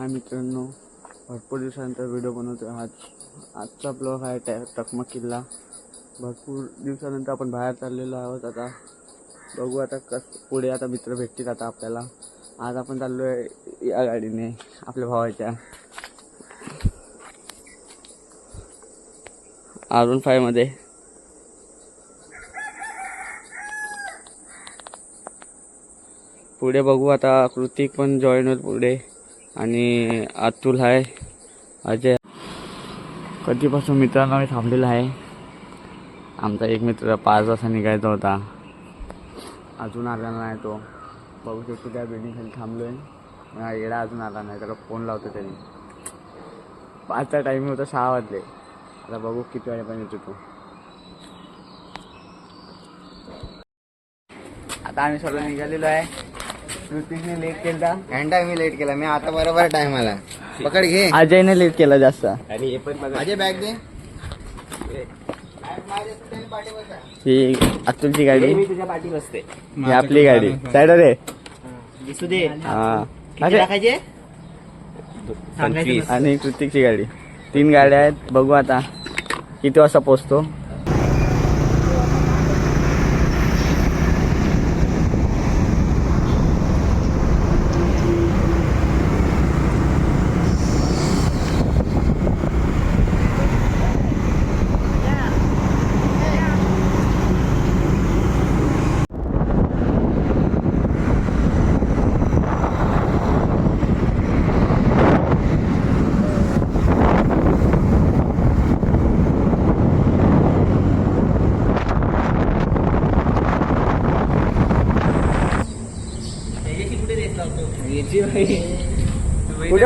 हाय मित्रांनो भरपूर दिवसानंतर व्हिडिओ बनवतो आज आजचा ब्लॉग आहे टॅ टकमक किल्ला. भरपूर दिवसानंतर आपण बाहेर चाललेलो आहोत. आता बघू आता कस पुढे आता मित्र भेटतील आता आपल्याला. आज आपण चाललो आहे या गाडीने आपल्या भावाच्या. आर वन फायमध्ये पुढे बघू आता कृतिक पण जॉईन होईल पुढे. आणि अतुल आहे अजय. कधीपासून मित्रांनो मी थांबलेला आहे. आमचा एक मित्र पाच वाजता निघायचा होता. अजून आला नाही तो. बघू शकतो त्या बिल्डिंग खाली थांबलो आहे येडा अजून आला नाही. त्याला फोन लावतो त्यांनी पाचचा टायमिंग होता सहा वाजले. आता बघू किती वाजेपर्यंत येतो तो. आता आम्ही सर्व निघालेलो आहे. ऋतिकने लेट केला घंटा मी लेट केला. मी आता बरोबर टाइम आला. पकड घे. अजयने लेट केला जास्त. माझे बॅग दे. ही. अतुलची गाडी. तुझ्या पाठी बसते. ही आपली गाडी. साईड रे दिसू दे. हा. टाकायचे? आणि कृतिकची गाडी. तीन गाड्या आहेत. बघू आता किती वाजता पोचतो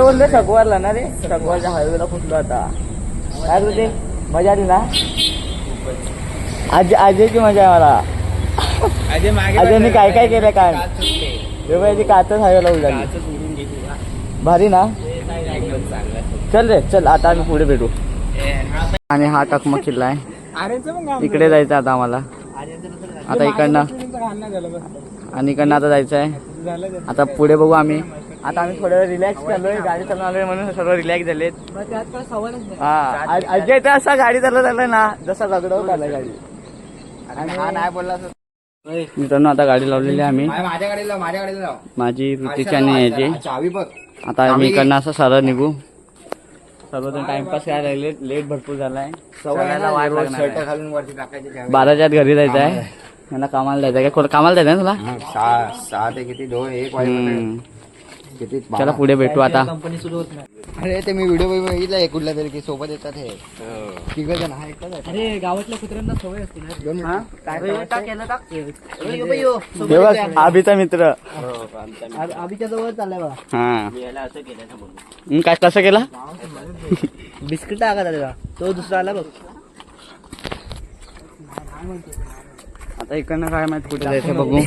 कुठे बोलतो सकवारला ना रे. सकवारच्या हायवेला फुटलो आता? काय बोलते मजा आली ना? आज आजची मजा आहे मला. अजयने काय काय केलं काय? वेगळ्याची काचच हायवेला उडाली. भारी ना? चल रे चल आता आम्ही पुढे भेटू. आणि हा टकमक किल्ला आहे. इकडे जायचं आता आम्हाला. आता इकडनं आणि इकडनं आता जायचं आहे. आता पुढे बघू आम्ही. आता आम्ही थोडं रिलॅक्स चाललोय गाडी चालवून आलोय म्हणून सर्व रिलॅक्स झालेत. हा अजय तर असा गाडी चालवत आलाय ना जसा दगडवत आलाय गाडी. हा नाही बोलला मित्रांनो आता गाडी लावलेली आहे आम्ही. माझ्या गाडीला लाव माझ्या गाडीला लाव. माझी ऋतीची आणि याची. चावी बघ. आता आम्ही इकडनं असं सरळ निघू. सर्वजण टाइमपास करायला लागले लेट भरपूर झालाय. बाराच्या आत घरी जायचं. आहे यांना कामाला जायचं आहे काय कामाला जायचं ना तुला? सहा ते किती? दोन एक चला पुढे भेटू आता. अरे ते मी व्हिडिओ बघितला कुठला तरी की सोबत येतात हे. तिघ जण हा एकटाच. अरे गावातल्या कुत्र्यांना सवय असते ना. हा? हे आबीचा मित्र. आ- आबीच्या जवळ चाललाय बघा. हा. काय कसं केला? बिस्किट टाका त्याला तो दुसरा आला बघ. आता इकडनं काय माहीत कुठे जायचं बघू.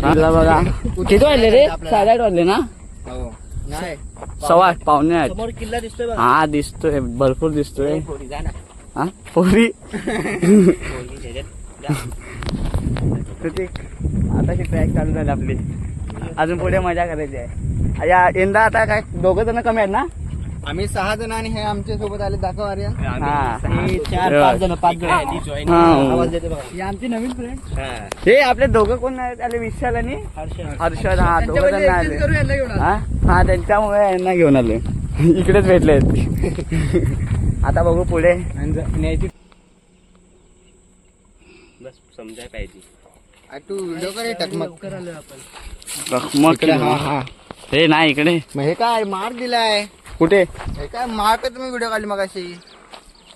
चला बघा. किती वाजले रे? साडेआठ वाजले ना? हो. नाही. सव्वा आठ पावणे आठ. समोर किल्ला दिसतोय बघा. हा दिसतोय. भरपूर दिसतोय. हा? पोरी? कृतिक आताची ट्रॅक चालू झाली आपली. अजून पुढे मजा करायची आहे. या यंदा आता काय दोघं जण कमी आहेत ना? आम्ही सहा जण आणि हे आमच्यासोबत आले. दाखव आर्यन. हा चार पाच जण पाच जण. हा. आवाज देते बघा. ही आमची नवीन फ्रेंड हे. आपले दोघं कोण आहेत? आले विशाल आणि हर्ष हर्षद. हा दोघं जण आले. हा? हा त्यांच्यामुळे यांना घेऊन आले. इकडेच भेटले आता बघू पुढे. तू व्हिडिओ करे टकमक. लवकर आलोय आपण मग हा हा. हे नाही इकडे. मग हे काय मार दिलाय. कुठे? हे काय का तुम्ही व्हिडिओ काढली मग अशी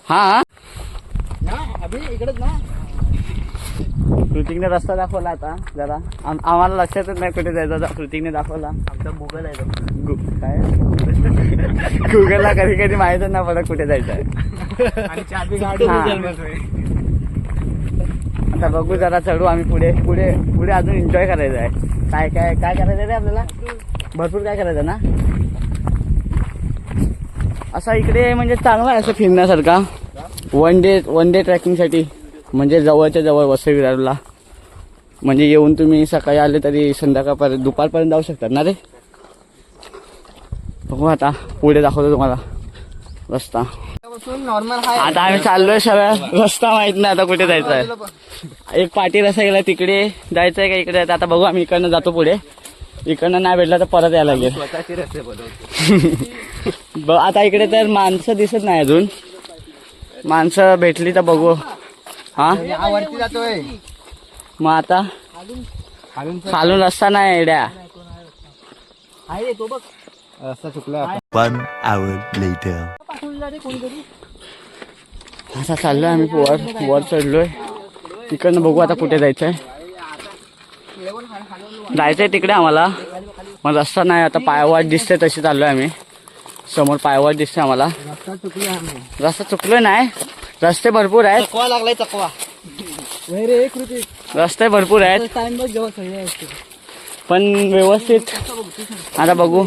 हा? ना अभि इकडेच ना. कृतिकने रस्ता दाखवला आता जरा. आम- आम्हाला लक्षातच नाही कुठे जायचं. होतं. कृतिकने दाखवला. आमचा गुगल आहे तो. गु- काय? गुगलला कधी कधी माहितच नाही पडत कुठे जायचं आहे आणि गाडी हा. आता बघू जरा चढू आम्ही पुढे. पुढे पुढे अजून एन्जॉय करायचं आहे काय काय काय करायचं रे आपल्याला? भरपूर काय करायचं ना? असा इकडे म्हणजे चांगला आहे असं फिरण्यासारखा. वन डे वन डे ट्रॅकिंगसाठी म्हणजे जवळच्या जवळ वसई विरारला. म्हणजे येऊन तुम्ही सकाळी आले तरी संध्याकाळपर्यंत दुपारपर्यंत जाऊ शकतात ना रे? बघू आता पुढे दाखवतो तुम्हाला. रस्ता. नॉर्मल आता आम्ही चाललोय सगळ्या रस्ता माहीत नाही आता कुठे जायचं आहे एक पाठी रस्ता गेला तिकडे जायचंय का इकडे? जायचं आता बघू आम्ही इकडनं जातो पुढे. इकडनं नाही भेटला तर परत यायला लागेल. आता इकडे तर माणसं दिसत नाही अजून. माणसं भेटली तर बघू. हा? वरती जातोय मग आता? खालून रस्ता नाही एड्या रस्ता चुकला. असा चाललोय आम्ही वर वर चढलोय. तिकडनं बघू आता कुठे जायचंय. जायचंय तिकडे आम्हाला. मग रस्ता नाही आता पायवाट दिसते तशी चाललोय आम्ही. समोर पायवाट दिसते आम्हाला. रस्ता चुकला नाही. रस्ते भरपूर आहेत. चकवा लागलाय चकवा. रस्ते भरपूर आहेत. पण व्यवस्थित. आता बघू.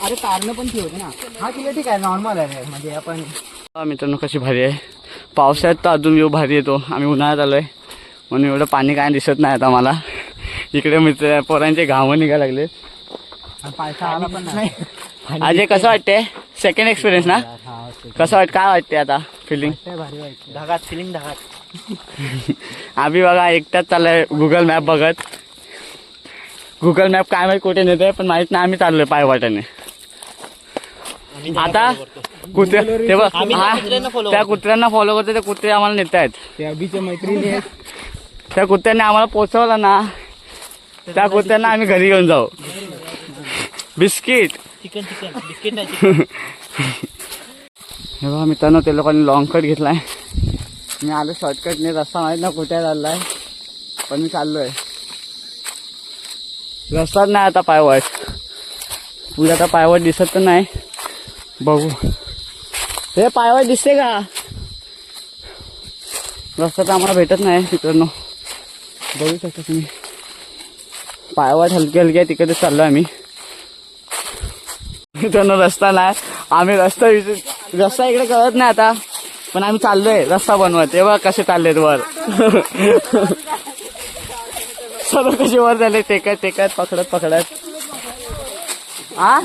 अरे कारण पण ठेवते ना. हा तिला ठीक आहे नॉर्मल आहे. म्हणजे आपण हा मित्रांनो कशी भारी आहे. पावसाळ्यात तर अजून व्ह्यू भारी येतो. आम्ही उन्हाळ्यात आलोय. म्हणून एवढं पाणी काय दिसत नाही आता मला इकडे मित्र पोरांचे घामं निघायला लागले पायथा आला पण नाही. अजय कसं वाटते सेकंड एक्सपिरियन्स ना? कसं वाट काय वाटते आता फिलिंग भारी वाटतं ढगात फिलिंग ढगात आम्ही बघा एकटाच चाललोय गुगल मॅप बघत. गुगल मॅप काय माहिती कुठे नेते पण माहीत नाही आम्ही चाललोय पायवाटाने. आता कुत्रे ते बघ त्या कुत्र्यांना फॉलो करतो ते कुत्रे आम्हाला नेत मैत्रिणी आहेत. त्या कुत्र्याने आम्हाला पोचवलं ना त्या कुत्र्यांना आम्ही घरी घेऊन जाऊ. बिस्किट. Chicken chicken. बिस्किट नाही. हे बघा मित्रांनो ते लोकांनी लॉंग कट घेतलाय. मी आलो शॉर्टकटने रस्ता माहीत ना कुठे चाललाय. पण मी चाललोय. रस्ताच नाही आता पायवाट. पुढे आता पायवाट दिसत तर नाही. बघू. हे पायवाट दिसते का? रस्ता तर आम्हाला भेटत नाही मित्रांनो. बघू शकता तुम्ही. पायवाट हलकी हलकी आहे तिकडे चाललो आम्ही. मित्रांनो रस्ता नाही. आम्ही रस्ता रस्ता इकडे कळत नाही आता. पण आम्ही चाललोय रस्ता बनवत. तेव्हा कसे चाललेत वर. सर्व कसे वर झाले टेकत टेकत पकडत पकडत. आ?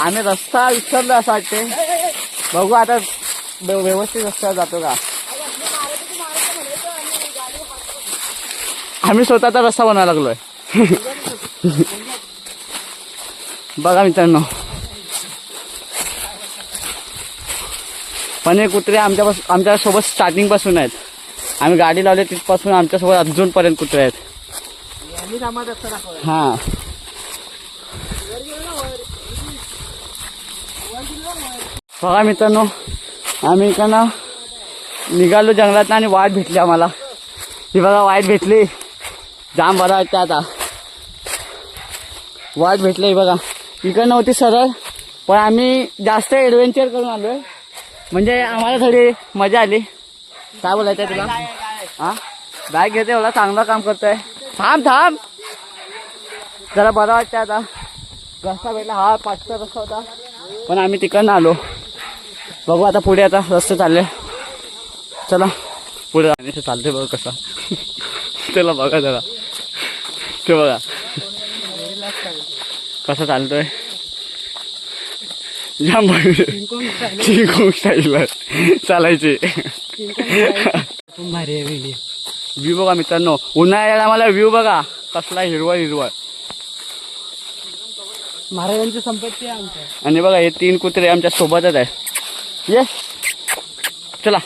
आम्ही रस्ता विसरलो असं वाटते बघू आता व्यवस्थित रस्ता जातो का? आम्ही स्वतःचा रस्ता बनवायला लागलोय. बघा मित्रांनो. पण हे कुत्रे आमच्या आमच्यासोबत स्टार्टिंगपासून आहेत. आम्ही गाडी लावली तिथपासून आमच्यासोबत अजूनपर्यंत कुत्रे आहेत. हा. बघा मित्रांनो आम्ही इकडनं निघालो जंगलात आणि वाट भेटली आम्हाला. ही बघा वाट भेटली. जाम बरं वाटतं आता. वाट भेटली बघा. इकडं नव्हती सरळ पण आम्ही जास्त ॲडव्हेंचर करून आलोय. म्हणजे आम्हाला थोडी मजा आली. काय बोलायचं आहे तुला? हा? बॅग घेते एवढा चांगलं काम करतोय. थांब थांब. जरा बरं वाटतं आता. रस्ता भेटला. हा पाचचा रस्ता होता. पण आम्ही तिकडनं आलो. बघू आता पुढे आता रस्ते चालले. चला. पुढे जाण्याचं चालते बघ कसं. त्याला बघा जरा. ते बघा. कसा चालतोय? जाम चिंकोंग चालायचे भारी आहे वेगळी व्ह्यू बघा मित्रांनो. उन्हाळ्याला आम्हाला व्ह्यू बघा. कसला हिरवा हिरवा. महाराजांची संपत्ती आहे आमच्या आणि बघा हे तीन कुत्रे आमच्या सोबतच आहे ये चला.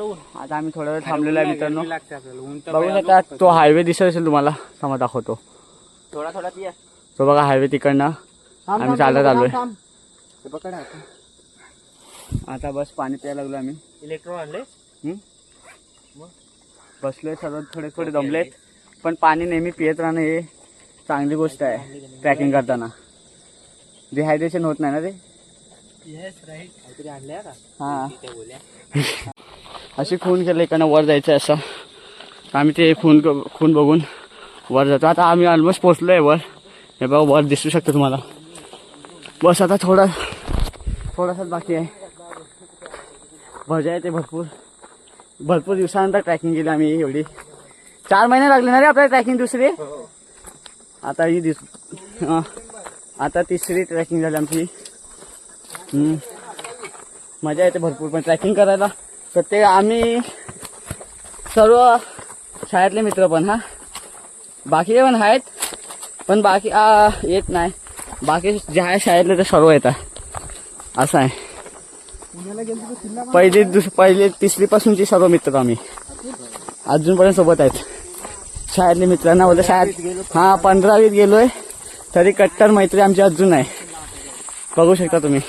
आता आम्ही थोडा वेळ थांबलेलो आहे मित्रांनो. लागते आपल्याला. ऊन बघू शकता तो हायवे दिसत असेल तुम्हाला थांबा दाखवतो. थोडा थोडा ती तो बघा हायवे तिकडनं. आम्ही चालत आलोय. पकड आता. बस पाणी प्यायला लागलो आम्ही. इलेक्ट्रॉन आणले? बसलोय सर्व थोडे थोडे दमलेत. पण पाणी नेहमी पियत राहणं हे चांगली गोष्ट आहे ट्रॅकिंग करताना. डिहायड्रेशन होत नाही ना ते? येस राईट काहीतरी आणल्या का हा. असे अशी खून केलं इकडनं वर जायचं आहे असं. आम्ही ते खून खून बघून वर जातो. आता आम्ही ऑलमोस्ट पोचलो आहे वर. हे बघा वर दिसू शकतं तुम्हाला. बस आता थोडा थोडासाच बाकी आहे. मजा येते भरपूर. भरपूर दिवसानंतर ट्रॅकिंग केली आम्ही एवढी. चार महिने लागले ना रे आपल्याला ट्रॅकिंग दुसरी? आता ही दिस आता तिसरी ट्रॅकिंग झाली आमची. मजा येते भरपूर पण ट्रॅकिंग करायला. तर ते आम्ही सर्व शाळेतले मित्र पण हा. बाकीचे पण आहेत पण बाकी आ, येत नाही. बाकी जे आहे शाळेतले ते सर्व येतात. असं आहे. पहिली दुस पहिली तिसरी पासूनची सर्व मित्र आम्ही. अजूनपर्यंत सोबत आहेत. शाळेतले मित्रांना बोलतो शाळेत हा पंधरावीत गेलोय तरी कट्टर मैत्री आमची अजून आहे बघू शकता तुम्ही.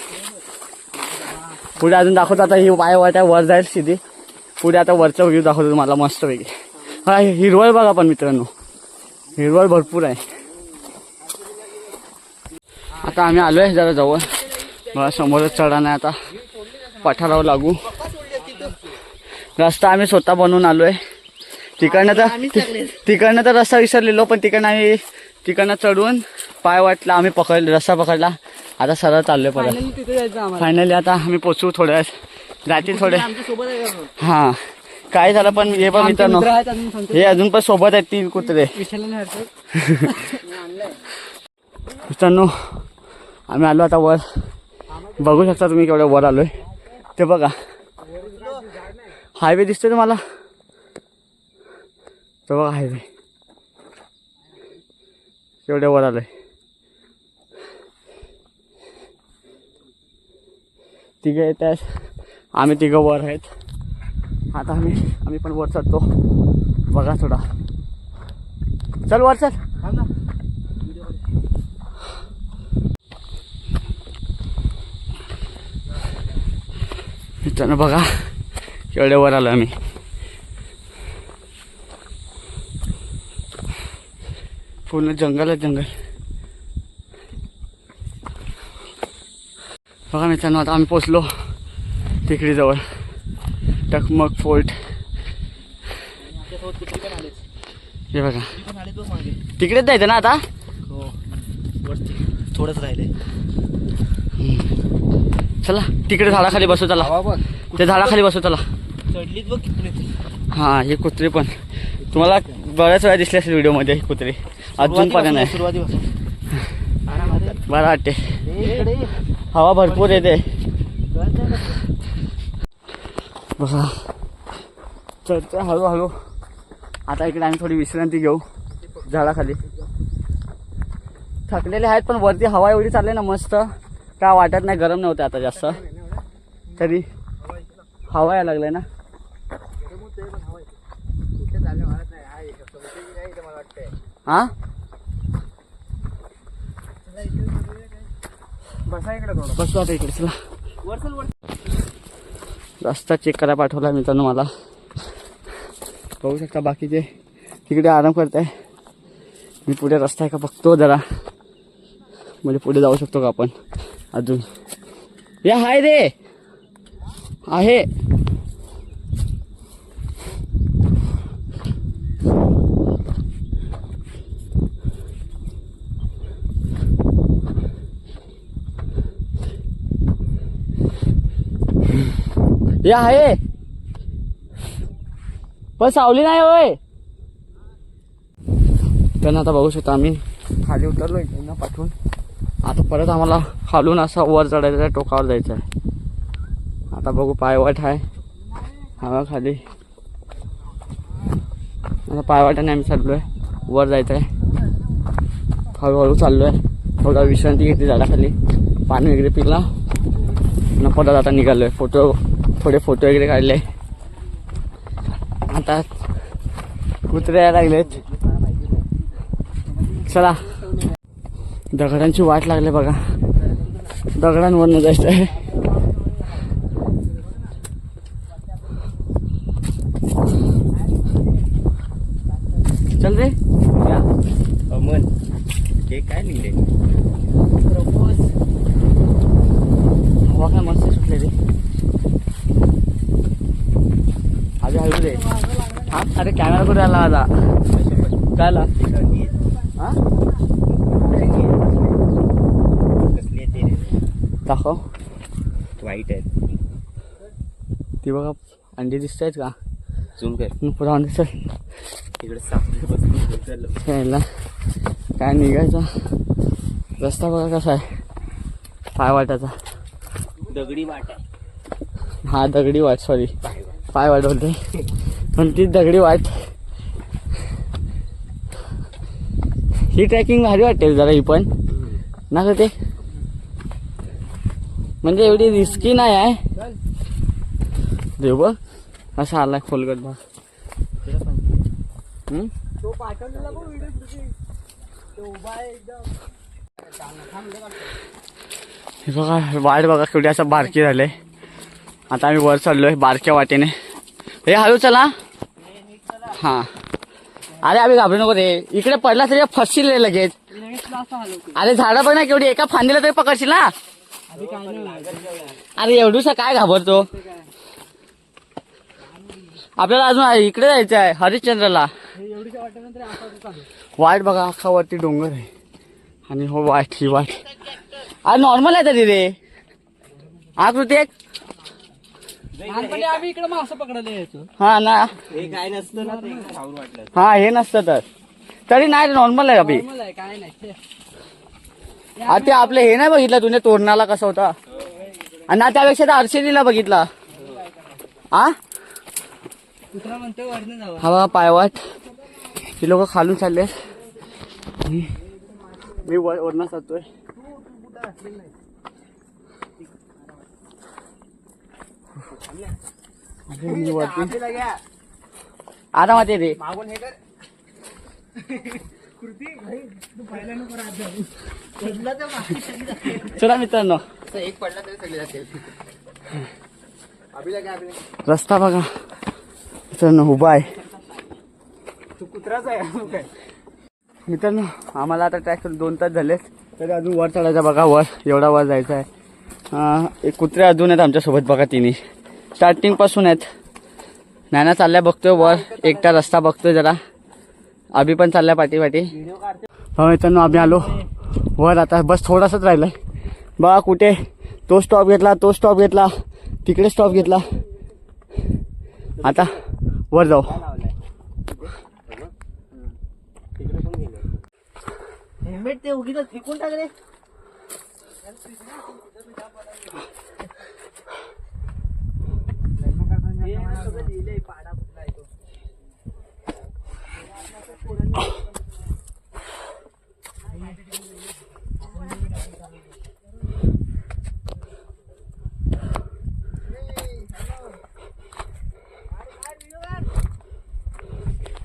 पुढे अजून दाखवतो आता ही वाय वाट्या वर जाईल सीधी. पुढे आता वरचा व्ह्यू दाखवतो तुम्हाला मस्तपैकी. हा हिरवळ बघा पण मित्रांनो. हिरवळ भरपूर आहे. आता आम्ही आलोय जरा जवळ. मला समोरच चढा नाही आता. पठारावर लागू. रस्ता आम्ही स्वतः बनवून आलोय. तिकडनं तर तिकडनं तर रस्ता विसरलेलो पण तिकडनं आम्ही तिकडनं चढून पाय वाटला आम्ही पकडले रस्ता पकडला. आता सरळ चाललोय परत. फायनली आता आम्ही पोचू थोड्या जातील थोडे? हा. काय झालं पण हे पण मित्रांनो हे अजून पण सोबत आहेत तीन कुत्रे. मित्रांनो आम्ही आलो आता वर. बघू शकता तुम्ही केवढ्या वर आलोय. ते बघा. हायवे दिसतोय तुम्हाला? तो बघा हायवे केवढ्या वर आलोय. तिघं येत आहेत. आम्ही तिघं वर आहेत. आता आम्ही आम्ही पण वर चढतो. बघा थोडा. चल वर चल. मित्रांनो बघा. केवढे वर आलो आम्ही. पूर्ण जंगल आहे जंगल. बघा मित्रांनो आता आम्ही पोचलो टेकडीजवळ टकमक फोर्ट. हे बघा. तिकडेच जायचं ना आता? थोडंच राहिले. चला तिकडे झाडाखाली बसू चला. त्या झाडाखाली बसू चला. चढलीत बघ किती हा हे कुत्रे पण. तुम्हाला बऱ्याच वेळा दिसले असेल व्हिडिओमध्ये हे कुत्रे. अजूनपर्यंत नाही. सुरुवातीपासून. बरं वाटते हवा भरपूर येते. बघा चढतोय हळूहळू आता इकडे आम्ही थोडी विश्रांती घेऊ झाडाखाली. थकलेले आहेत पण वरती हवा एवढी चालली ना मस्त. काय वाटत नाही गरम नव्हते आता जास्त. तरी हवा यायला लागलाय ना. हा? बसू आता इकडे चला. रस्ता चेक करायला पाठवला मित्रांनो मला. बघू शकता बाकीचे तिकडे आराम करत आहे मी पुढे रस्ता आहे का बघतो जरा. म्हणजे पुढे जाऊ शकतो का आपण? अजून. या हाय रे! आहे. या आहे. पण सावली नाही होय. त्यांना आता बघू शकता आम्ही. खाली उतरलो इकडनं पाठवून. आता परत आम्हाला खालून असा वर चढायचं आहे टोकावर जायचं आहे. आता बघू पायवाट आहे. हवा खाली. आता पायवाटाने आम्ही चाललो आहे वर जायचं आहे हळूहळू चाललो आहे थोडा विश्रांती घेतली झाडाखाली. पाणी वगैरे पिला. न परत आता निघालो आहे फोटो थोडे फोटो वगैरे काढले. आता कुत्रे यायला लागलेत. चला. दगडांची वाट लागली बघा. दगडांवरनं जायचं आहे चल रे या अमन हे काय लिहिले हवा काय मस्त सुटले रे अरे हळू रे हा अरे कॅमेरा कुठे आला आता काय आला हा कसली आहे ते दाखव वाईट आहे ती बघा अंडी दिसत आहेत का? झूम कर. राहून दे, चल तिकडे सापडे बसून चाललो यायला काय निघायचा? रस्ता बघा कसा आहे. पाय वाटाचा दगडी वाट आहे. हा दगडी वाट सॉरी पाय वाट. बोलते पण ती दगडी वाट. ही ट्रॅकिंग भारी वाटेल जरा ही पण. ना का ते? म्हणजे एवढी रिस्की नाही आहे. देव बघ. असा आलाय खोलगट भाग? हे बघा वाट बघा केवढी असं बारकी झाले आता आम्ही वर चाललोय बारक्या वाटेने. हे हळू चला. हा. अरे आम्ही घाबरू नको रे. इकडे पडला तरी फसशील रे लगेच. अरे झाडं पण नाही केवढी. एका फांदीला तरी पकडशील ना? अरे एवढूसा काय घाबरतो? आपल्याला अजून इकडे जायचं आहे हरिश्चंद्रला. वाट बघा अख्खा वरती डोंगर आहे. आणि हो वाट ही वाट. अरे नॉर्मल आहे तरी रे. हा कृतिक? आम्ही इकडे मासे पकडायला यायचो. हा ना. हे काय नसतं ना हा हे नसतं तर. तरी नाही नॉर्मल आहे अभि. काय नाही. आ ते आपलं हे नाही बघितलं तुने तोरणाला कसा होता? आणि ना त्यापेक्षा तर अर्शदीला बघितला. आ? हा पायवाट ही लोक खालून चालले मी वरणा वरनं जातोय अरे मी वरती. रे चला मित्रांनो. एक पडला तरी सगळे जातील. अभिला काय अभिला रस्ता बघा. मित्रांनो उभा आहे. तू कुत्राच आहे मित्रांनो आम्हाला आता ट्रॅक करून दोन तास झालेत. तरी अजून वर चढायचा बघा वर. एवढा वर जायचा आहे. एक कुत्रे अजून आहेत आमच्यासोबत बघा तिन्ही. स्टार्टिंगपासून आहेत. नाना चालल्या बघतोय वर. एकटा रस्ता बघतोय जरा. अभि पण चाललाय पाठी पाठी. हो मित्रांनो आम्ही आलो. वर आता बस थोडासाच राहिलाय. बघा कुठे. तो स्टॉप घेतला तो स्टॉप घेतला. तिकडे स्टॉप घेतला. आता वर जाऊ. हेल्मेट ते उगीच फेकून टाकले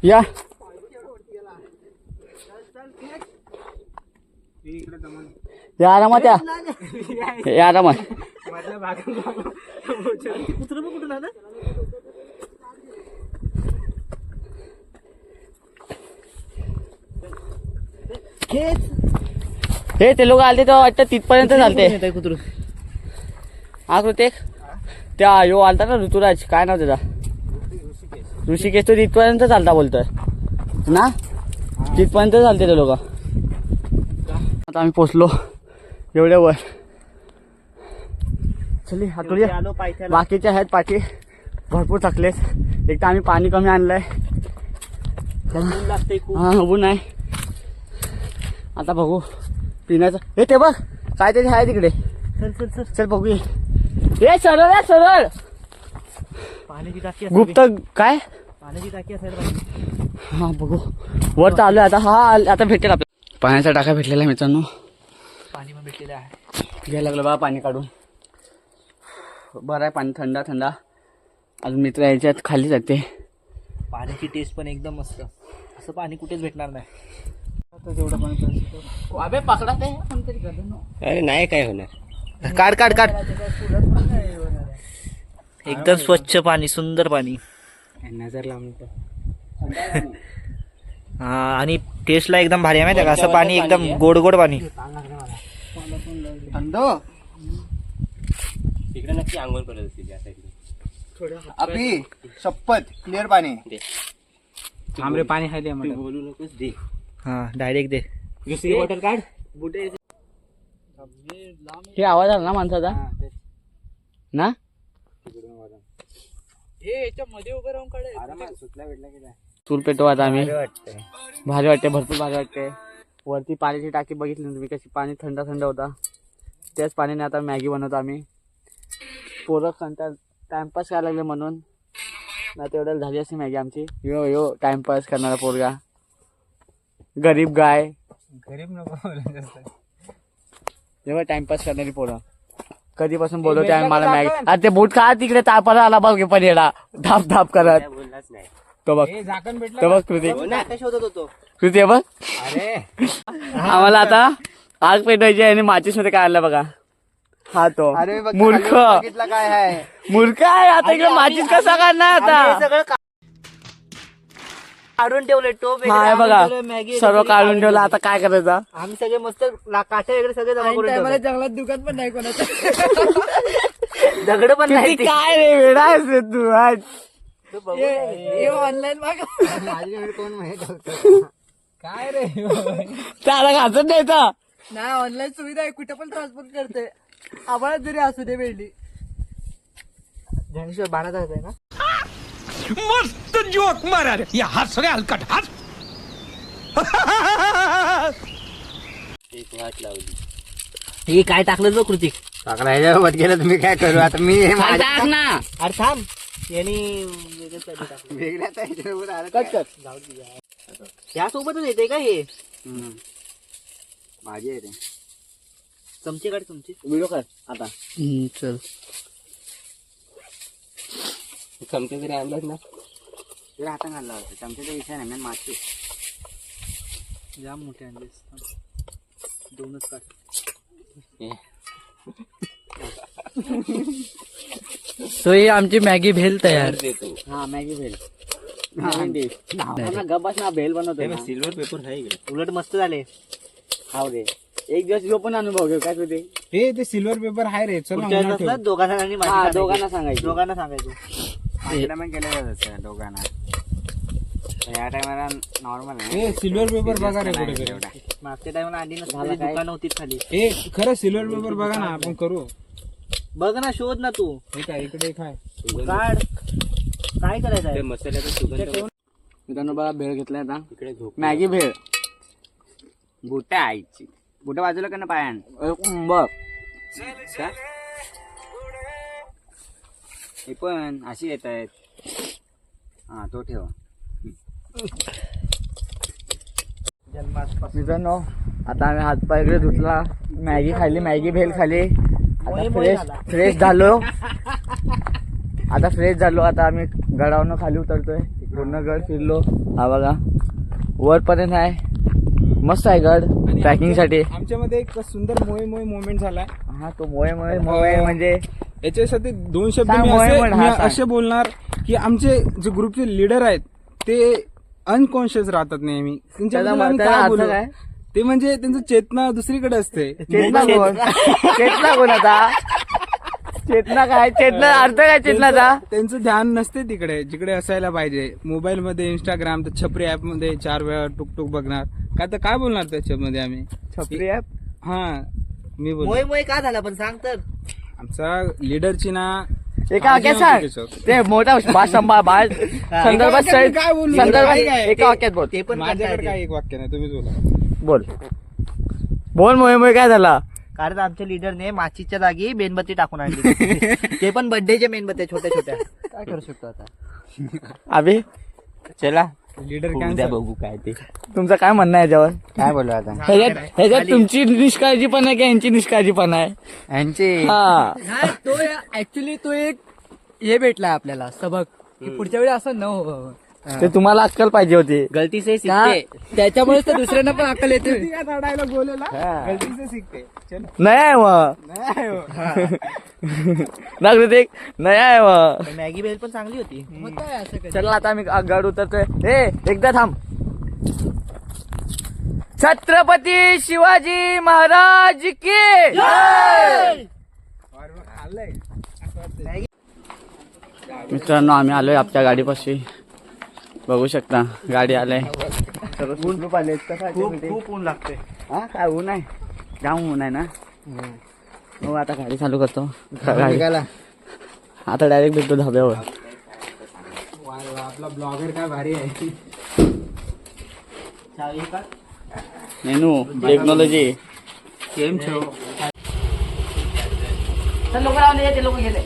या या आरामात या या आरामात कुत्र पण कुठून आलं हे ते लोक आले तेव्हा वाटतं तिथपर्यंत चालते. कुत्र. हा कृतिक? त्या यो आलता ना ऋतुराज काय नाव त्याचा? ऋषिकेश तो तिथपर्यंत चालता बोलतोय. ना? तिथपर्यंत चालते ते लोक. आता आम्ही पोचलो एवढ्या वर. चली हातोडी पायथ्याला. बाकीचे आहेत पाठी. भरपूर थकलेत. एक तर आम्ही पाणी कमी आणलंय. हा ऊन आहे. आता बघू. पिण्याचं. हे ते बघ. काय तरी आहे तिकडे. चल चल चल. चल बघूया. हे सरळ आहे सरळ. पाण्याची टाकी असावी. गुप्त काय? पाण्याची टाकी हा बघू. वर चालू आहे आता. हा आल- आता भेटेल आपल्याला. पाण्याचा टाका भेटलेला आहे मित्रांनो. पाणी पण भेटलेलं आहे. घ्यायला लागलं बा पाणी काढून. बरं आहे पाणी थंड थंड. अजून मित्र यायच्यात खाली जाते. पाण्याची टेस्ट पण एकदम मस्त. असं पाणी कुठेच भेटणार नाही. अबे पकडा ते. अरे नाही काय होणार? काढ काढ काढ. एकदम स्वच्छ पाणी सुंदर पाणी. नजर लावून हा आणि टेस्टला एकदम भारी आहे माहिती आहे का? असं पाणी एकदम गोड गोड पाणी. थंड तिकडे नक्की आंघोळ करत असतील अभि शपथ क्लिअर पाणी. आमरे पाणी खायले बोलू नकोस दे. हा डायरेक्ट दे. दुसरी बॉटल काढ. बुटे हे आवाज आला ना माणसाचा? ना? चूल पेटो आता आम्ही. भारी वाटते भरपूर भारी वाटते वरती पाण्याची टाकी बघितली ना तुम्ही कशी पाणी थंड थंड होता. त्याच पाण्याने आता मॅगी बनवतो आम्ही. पोरं कंटाळ टाइमपास करायला लागले म्हणून. ना तेवढ्याला झाली असे मॅगी आमची. यो यो टाइमपास करणारा पोरगा. गरीब गाय. गरीब नको जेव्हा टाइमपास करणारी पोरं. कधीपासून बोलवते आम्ही मला मॅगी अरे ते बूट खा तिकडे तापाला आला बघ पण येडा. धाप धाप करत. तो बघ. झाकण भेटलं तो बघ कृती. आता शोधत होतो. कृती आहे बघ. अरे. आम्हाला आता आग पेटवायची आहे आणि माचीसमध्ये काय आलं बघा. हा तो. मूर्ख. बघितलं काय आहे. मूर्ख आहे आता इकडे माचीस कसा काढणार आता? सगळं का- काढून ठेवले टोप वगैरे आणून बघा ठेवलंय, मॅगी सर्व वगैरे काढून ठेवलं आता काय करायचं? आम्ही सगळे मस्त ला- काठे वगैरे सगळे जमा करून ठेवले. जंगलात दुकान पण नाही कोणाचं. दगड पण नाही किती काय रे वेडा आहेस रे तू आज. ऑनलाईन माझ्याकडे कोण माहीत होतं काय रे? त्याला घासत द्यायचा नाही ऑनलाईन सुविधा आहे कुठे पण ट्रान्सफर करते. आम्हाला जरी असू दे वेळी. ज्ञानेश्वर बाणा आहे ना? मस्त जोक मारा रे. या हस रे हलकट हस. हे काय टाकलं जो कृतिक टाकला ह्याच्यासोबत गेलं तुम्ही काय करू? आता मी हे माझ्या टाक ना अरे थांब. यांनी वेगळंच काहीतरी टाकलं. कट यासोबतच येते का हे? हम्म. माझी आहे ते. चमचे काढ चमचे. व्हिडिओ कर आता. चल. चमचे जरी आणलाच ना. तरी हातात घालला होता. चमच्याचा विषय नाही मी मागचे जाम मोठे आणलेस दोनच काढ तो ही आमची मॅगी भेल तयार. हा मॅगी भेल. डिश ना भेल बनवतो. सिल्वर पेपर आहे उलट मस्त झाले. खाऊ दे. एक दिवस जो पण अनुभव घेऊ काय तुझे हे ते सिल्वर पेपर आहे रे. चल पुढच्या वेळेस ना दोघा जणांनी माझी हा काढायची. दोघांना सांगायचं. दोघांना सांगायचं. दोघांना या टायमाला नॉर्मल आहे सिल्वर पेपर बघा रे कुठे एवढा. मागच्या काय? दुकान होती खाली ए खरं सिल्वर पेपर बघा ना आपण करू. बघ ना शोध ना तू. हे काय इकडे एक आहे. काढ काय करायचं आहे? मित्रांनो बघा भेळ घेतलाय आता. मॅगी भेळ. बुट्या आईची. बुट्या बाजूला का ना पायान. बघ हे पण अशी येत आहेत. हा तो ठेवा. मित्रांनो आता आम्ही हातपाय इकडे धुतला. मॅगी खाल्ली मॅगी भेल खाली. आता फ्रेश झाला. फ्रेश झालो. आता फ्रेश झालो. आता आम्ही गडावरनं खाली उतरतोय. पूर्ण गड फिरलो. हा बघा. वरपर्यंत आहे. मस्त आहे गड. ट्रॅकिंगसाठी. आमच्यामध्ये एक सुंदर मोहे मोहे मोमेंट झालाय. हा तो मोये मोये मोये म्हणजे याच्यासाठी दोन शब्द मी असे मी बोलणार की आमचे जे ग्रुपचे लीडर आहेत ते अनकॉन्शियस राहतात नेहमी. त्यांच्याबद्दल त्याचा- आम्ही त्याचा काय अर्थ बोलू? काय? ते म्हणजे त्यांचं चेतना दुसरीकडे असते. चेतना कोण? चेतना कोण आता? चेतना काय? चेतना अर्थ काय चेतनाचा? त्यांचं त्यांचं ध्यान नसते तिकडे. जिकडे असायला पाहिजे. मोबाईल मध्ये इंस्टाग्राम तर छपरी ऍपमध्ये चार वेळा टुकटुक बघणार. काय तर काय बोलणार त्याच्यामध्ये आम्ही? छपरी ऍप हा मी बोल. का झाला? पण सांग तर. आमचा लीडरची ना एका वाक्यात सांग. ते मोठा संदर्भात वाक्यात सहित- काय बोलू? संदर्भात काय काय? एका वाक्यात बोल. ते पण माझ्याकडे काय. एक वाक्य नाही तुम्हीच बोला. बोल. बोल मोहे मोहे काय झाला? कारण आमच्या लीडरने माचीच्या जागी मेणबत्ती टाकून आणली. ते पण बर्थडेच्या मेणबत्त्या छोट्या छोट्या. काय करू शकतो आता? अभि चला. लीडर उद्या बघू काय ते. तुमचं काय म्हणणं आहे याच्यावर काय बोलू आता? ह्याच्यात ह्याच्यात तुमची निष्काळजी पण आहे की यांची निष्काळजी पण आहे? यांची हा. तो ऍक्च्युली तो एक हे भेटलाय आपल्याला सबक. की पुढच्या वेळी असं न हो. ते तुम्हाला अक्कल पाहिजे होती. गलती से सीखते त्याच्यामुळेच तर दुसऱ्यांना पण अक्कल येते. डायलॉग बोलेला हा. गलती से सीखते चल. नाही आहे मग. नाही हो. नाही आहे मग. मॅगी बेल पण चांगली होती. होत आहे असं कधी? चला आता आम्ही गड उतरतोय. हे एकदा थांब. छत्रपती शिवाजी महाराज की मित्रांनो आम्ही आलोय आपल्या गाडीपाशी. बघू शकता गाडी आलंय. आले खूप खूप ऊन लागते हा काय ऊन आहे? जाम ऊन आहे ना? हो आता गाडी चालू करतो. आता डायरेक्ट भेटतो धाब्यावर. आपला ब्लॉगर काय भारी आहे. मेनू टेक्नॉलॉजी गेम शो लोक लावले ते लोक गेले